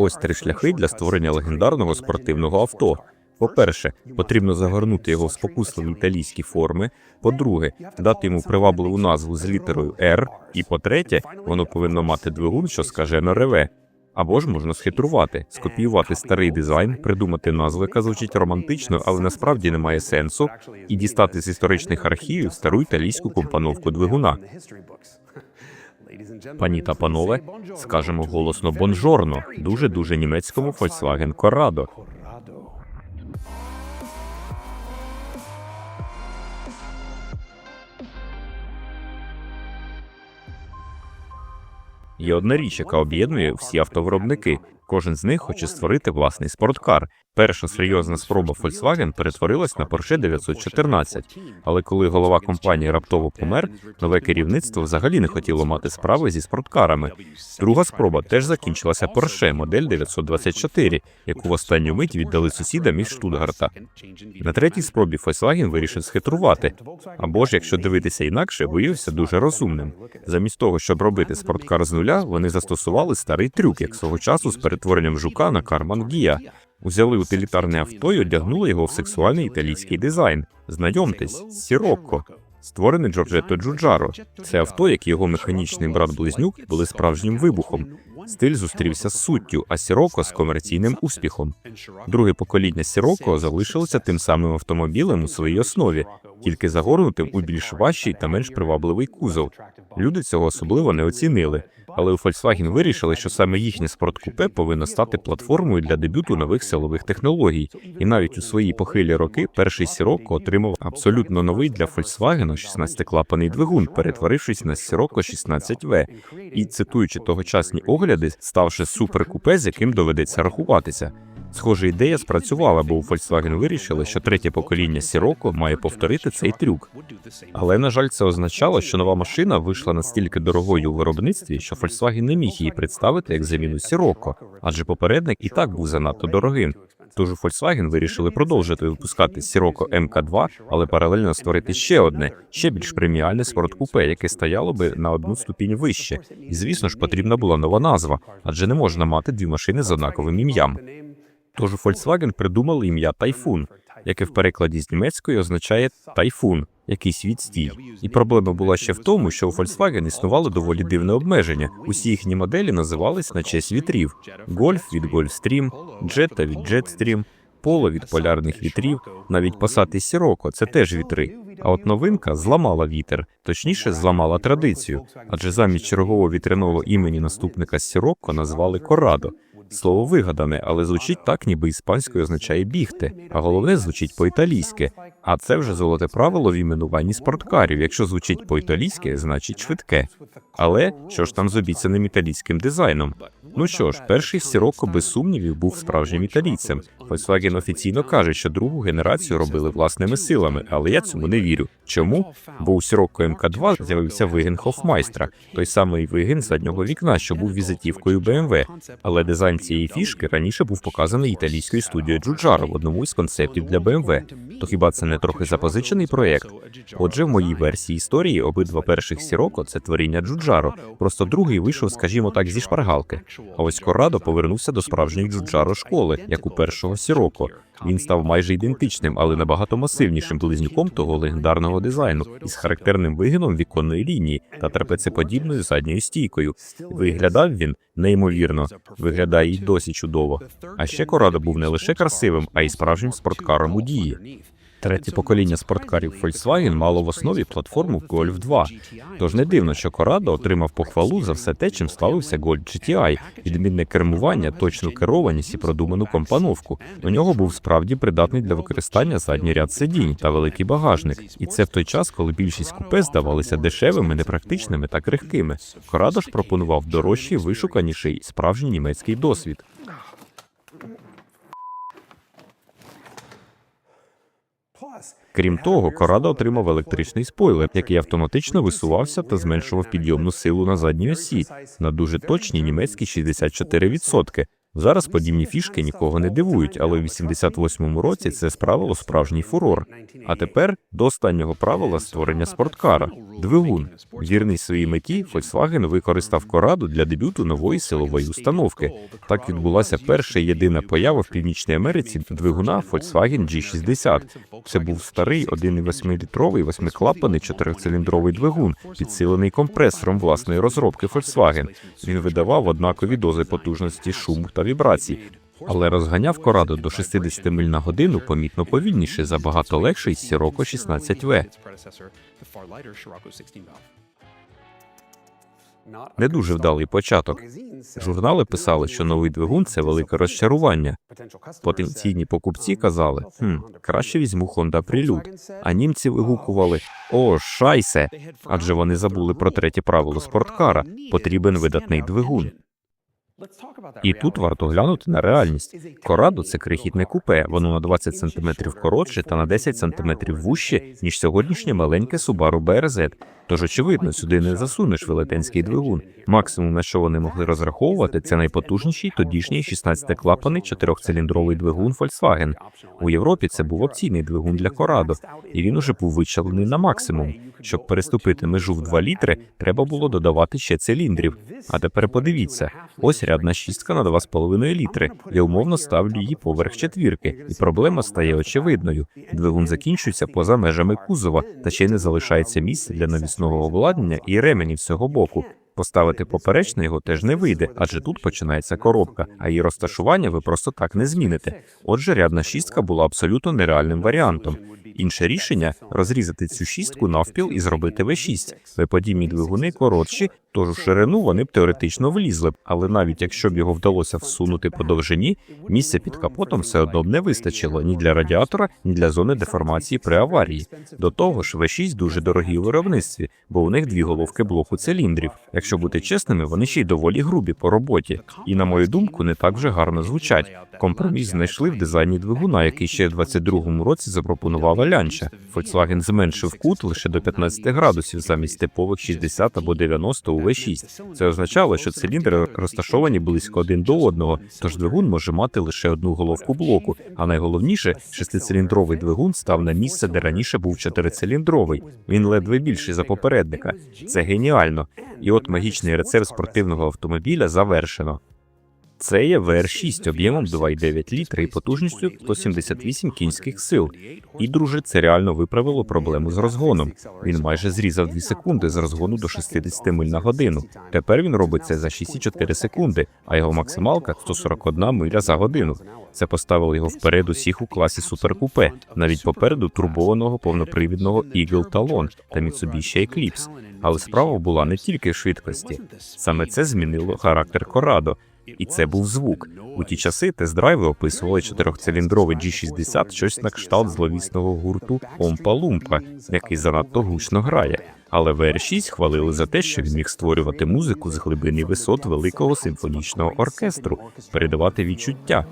Ось три шляхи для створення легендарного спортивного авто. По-перше, потрібно загорнути його в спокусливі італійські форми. По-друге, дати йому привабливу назву з літерою R. І по-третє, воно повинно мати двигун, що скажено реве. Або ж можна схитрувати, скопіювати старий дизайн, придумати назву, яка звучить романтично, але насправді не має сенсу, і дістати з історичних архівів стару італійську компоновку двигуна. Пані та панове, скажемо голосно бонжорно, дуже дуже німецькому Volkswagen Corrado. Є одна річ, яка об'єднує всі автовиробники. Кожен з них хоче створити власний спорткар. Перша серйозна спроба Volkswagen перетворилась на Porsche 914. Але коли голова компанії раптово помер, нове керівництво взагалі не хотіло мати справи зі спорткарами. Друга спроба теж закінчилася Porsche модель 924, яку в останню мить віддали сусідам із Штутгарта. На третій спробі Volkswagen вирішив схитрувати. Або ж, якщо дивитися інакше, виявився дуже розумним. Замість того, щоб робити спорткар з нуля, вони застосували старий трюк, як свого часу з перетворенням жука на карман Гія. Узяли утилітарне авто і одягнули його в сексуальний італійський дизайн. Знайомтесь, Сірокко. Створений Джорджетто Джуджаро. Це авто, як і його механічний брат-близнюк, були справжнім вибухом. Стиль зустрівся з суттю, а Сіроко з комерційним успіхом. Друге покоління Сіроко залишилося тим самим автомобілем у своїй основі, тільки загорнутим у більш важчий та менш привабливий кузов. Люди цього особливо не оцінили. Але у Volkswagen вирішили, що саме їхнє спорткупе повинно стати платформою для дебюту нових силових технологій. І навіть у свої похилі роки перший Сіроко отримав абсолютно новий для Volkswagen 16-клапаний двигун, перетворившись на Сірокко 16В. І цитуючи тогочасні огляди, ставши суперкупе, з яким доведеться рахуватися. Схожа ідея спрацювала, бо у Volkswagen вирішили, що третє покоління Сіроко має повторити цей трюк. Але на жаль, це означало, що нова машина вийшла настільки дорогою у виробництві, що Volkswagen не міг її представити як заміну Сіроко, адже попередник і так був занадто дорогим. Тож у Volkswagen вирішили продовжити випускати Sirocco MK2, але паралельно створити ще одне, ще більш преміальне спорткупе, яке стояло би на одну ступінь вище. І звісно ж потрібна була нова назва, адже не можна мати дві машини з однаковим ім'ям. Тож Volkswagen придумали ім'я Тайфун, яке в перекладі з німецької означає тайфун, якийсь відстій. І проблема була ще в тому, що у Volkswagen існувало доволі дивне обмеження. Усі їхні моделі називались на честь вітрів: Гольф від Gulfstream, Jetta від Jetstream, Поло від полярних вітрів, навіть Passat і Sirocco – це теж вітри. А от новинка зламала вітер, точніше, зламала традицію, адже замість чергового вітряного імені наступника Sirocco назвали Corrado. Слово вигадане, але звучить так, ніби іспанською означає бігти, а головне звучить по-італійськи. А це вже золоте правило в іменуванні спорткарів. Якщо звучить по-італійськи, значить швидке. Але що ж там з обіцяним італійським дизайном? Ну що ж, перший Сіроко без сумнівів був справжнім італійцем. Volkswagen офіційно каже, що другу генерацію робили власними силами, але я цьому не вірю. Чому? Бо у Сіроко МК2 з'явився вигін Хофмайстра, той самий вигін заднього вікна, що був візитівкою BMW. Але дизайн цієї фішки раніше був показаний італійською студією Джуджаро в одному із концептів для BMW. То хіба це не трохи запозичений проєкт? Отже, в моїй версії історії обидва перших Сіроко це творіння Джуджаро. Просто другий вийшов, скажімо так, зі шпаргалки. А ось Корадо повернувся до справжньої Джуджаро школи, як у першого Сіроко. Він став майже ідентичним, але набагато масивнішим близнюком того легендарного дизайну із характерним вигином віконної лінії та трапецеподібною задньою стійкою. Виглядав він неймовірно, виглядає й досі чудово. А ще Корадо був не лише красивим, а й справжнім спорткаром у дії. Третє покоління спорткарів Volkswagen мало в основі платформу Golf 2. Тож не дивно, що Corrado отримав похвалу за все те, чим славився Golf GTI, відмінне кермування, точну керованість і продуману компоновку. У нього був справді придатний для використання задній ряд сидінь та великий багажник. І це в той час, коли більшість купе здавалися дешевими, непрактичними та крихкими. Corrado ж пропонував дорожчий, вишуканіший справжній німецький досвід. Крім того, Корадо отримав електричний спойлер, який автоматично висувався та зменшував підйомну силу на задній осі на дуже точні німецькі 64%. Зараз подібні фішки нікого не дивують, але в 88-му році це справило справжній фурор. А тепер до останнього правила створення спорткара двигун. Вірний своїй меті, Volkswagen використав Кораду для дебюту нової силової установки. Так відбулася перша єдина поява в Північній Америці двигуна Volkswagen G60. Це був старий 1,8-літровий восьмиклапаний чотирициліндровий двигун, підсилений компресором власної розробки Volkswagen. Він видавав однакові дози потужності шуму та вібрацій, але розганяв Корадо до 60 миль на годину помітно повільніше за багато легший Сіроко 16V. Не дуже вдалий початок. Журнали писали, що новий двигун це велике розчарування. Потенційні покупці казали, хм, краще візьму Honda Prelude. А німці вигукували О, шайсе! Адже вони забули про третє правило спорткара потрібен видатний двигун. І тут варто глянути на реальність. Корадо це крихітне купе, воно на 20 см коротше та на 10 см вужче, ніж сьогоднішнє маленьке Subaru BRZ. Тож, очевидно, сюди не засунеш велетенський двигун. Максимум, на що вони могли розраховувати, це найпотужніший тодішній 16-клапаний чотирьохциліндровий двигун Volkswagen. У Європі це був опційний двигун для Корадо, і він уже був вичалений на максимум. Щоб переступити межу в 2 літри, треба було додавати ще циліндрів. А тепер подивіться: ось рядна шістка на 2,5 літри. Я умовно ставлю її поверх четвірки, і проблема стає очевидною. Двигун закінчується поза межами кузова, та ще й не залишається місця для навісного обладнання і ременів всього боку. Поставити поперечно його теж не вийде, адже тут починається коробка, а її розташування ви просто так не зміните. Отже, рядна шістка була абсолютно нереальним варіантом. Інше рішення розрізати цю шістку навпіл і зробити В6. Виподібні двигуни коротші, тож у ширину вони б теоретично влізли б, але навіть якщо б його вдалося всунути по довжині, місця під капотом все одно б не вистачило ні для радіатора, ні для зони деформації при аварії. До того ж, В6 дуже дорогі у виробництві, бо у них дві головки блоку циліндрів. Якщо бути чесними, вони ще й доволі грубі по роботі, і на мою думку, не так вже гарно звучать. Компроміс знайшли в дизайні двигуна, який ще в 22-му році запропонувала лянча. Volkswagen зменшив кут лише до 15 градусів замість типових 60 або 90 у V6. Це означало, що циліндри розташовані близько один до одного, тож двигун може мати лише одну головку блоку. А найголовніше, шестициліндровий двигун став на місце, де раніше був чотирициліндровий. Він ледве більший за попередника. Це геніально. І от магічний рецепт спортивного автомобіля завершено. Це є VR6 об'ємом 2,9 літра і потужністю 178 кінських сил. І, друже, це реально виправило проблему з розгоном. Він майже зрізав 2 секунди з розгону до 60 миль на годину. Тепер він робить це за 6,4 секунди, а його максималка 141 миля за годину. Це поставило його вперед усіх у класі суперкупе, навіть попереду турбованого повнопривідного Eagle Talon та Mitsubishi Eclipse. Але справа була не тільки в швидкості. Саме це змінило характер Корадо. І це був звук. У ті часи тест-драйви описували чотирьохциліндровий G60 щось на кшталт зловісного гурту Омпа-Лумпа, який занадто гучно грає. Але VR6 хвалили за те, що він міг створювати музику з глибини висот великого симфонічного оркестру, передавати відчуття.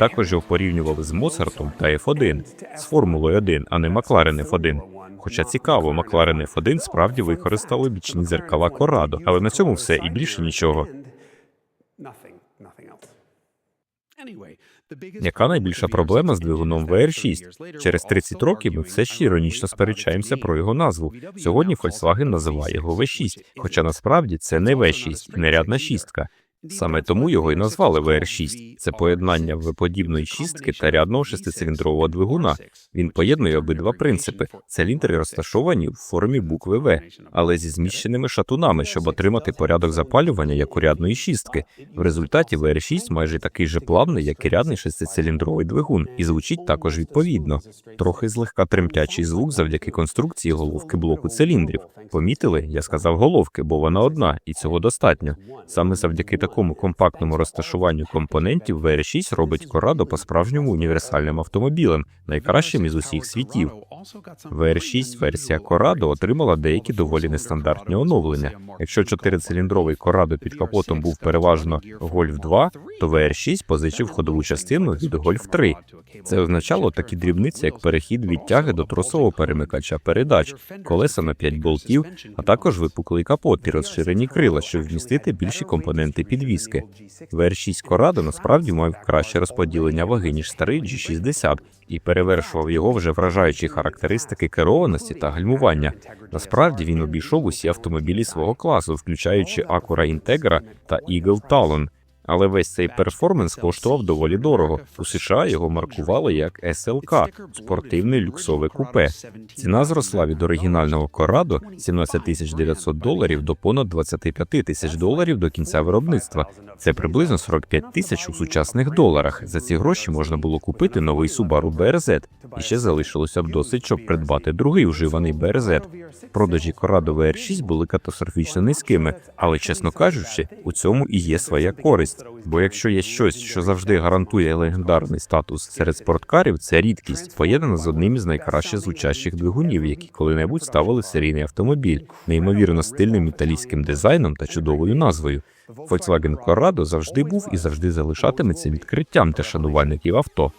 Також його порівнювали з Моцартом та F1, з Формулою 1, а не Макларен F1. Хоча цікаво, Макларен F1 справді використали бічні зеркала Корадо, але на цьому все і більше нічого. Яка найбільша проблема з двигуном VR6? Через 30 років ми все ще іронічно сперечаємося про його назву. Сьогодні Volkswagen називає його V6, хоча насправді це не V6, не шістка. Саме тому його і назвали VR6. Це поєднання В-подібної шістки та рядного шестициліндрового двигуна. Він поєднує обидва принципи. Циліндри розташовані в формі букви В, але зі зміщеними шатунами, щоб отримати порядок запалювання як у рядної шістки. В результаті VR6 майже такий же плавний, як і рядний шестициліндровий двигун, і звучить також відповідно. Трохи злегка тремтячий звук завдяки конструкції головки блоку циліндрів. Помітили? Я сказав головки, бо вона одна, і цього достатньо. Саме завдяки такому компактному розташуванню компонентів VR6 робить Corrado по-справжньому універсальним автомобілем, найкращим із усіх світів. VR6 версія Corrado отримала деякі доволі нестандартні оновлення. Якщо чотирициліндровий Corrado під капотом був переважно Golf 2, то VR6 позичив ходову частину від Golf 3. Це означало такі дрібниці, як перехід від тяги до тросового перемикача передач, колеса на 5 болтів, а також випуклий капот і розширені крила, щоб вмістити більші компоненти підвіски. VR6 Corrado насправді мав краще розподілення ваги, ніж старий G60, і перевершував його вже вражаючі характеристики керованості та гальмування. Насправді він обійшов усі автомобілі свого класу, включаючи Acura Integra та Eagle Talon. Але весь цей перформанс коштував доволі дорого. У США його маркували як SLK – спортивне люксове купе. Ціна зросла від оригінального Corrado 17 тисяч 900 доларів до понад 25 тисяч доларів до кінця виробництва. Це приблизно 45 тисяч у сучасних доларах. За ці гроші можна було купити новий Subaru BRZ. І ще залишилося б досить, щоб придбати другий уживаний BRZ. Продажі Corrado VR6 були катастрофічно низькими, але чесно кажучи, у цьому і є своя користь. Бо якщо є щось, що завжди гарантує легендарний статус серед спорткарів, це рідкість, поєднана з одним із найкраще звучащих двигунів, які коли-небудь ставили серійний автомобіль, неймовірно стильним італійським дизайном та чудовою назвою. Volkswagen Corrado завжди був і завжди залишатиметься відкриттям для шанувальників авто.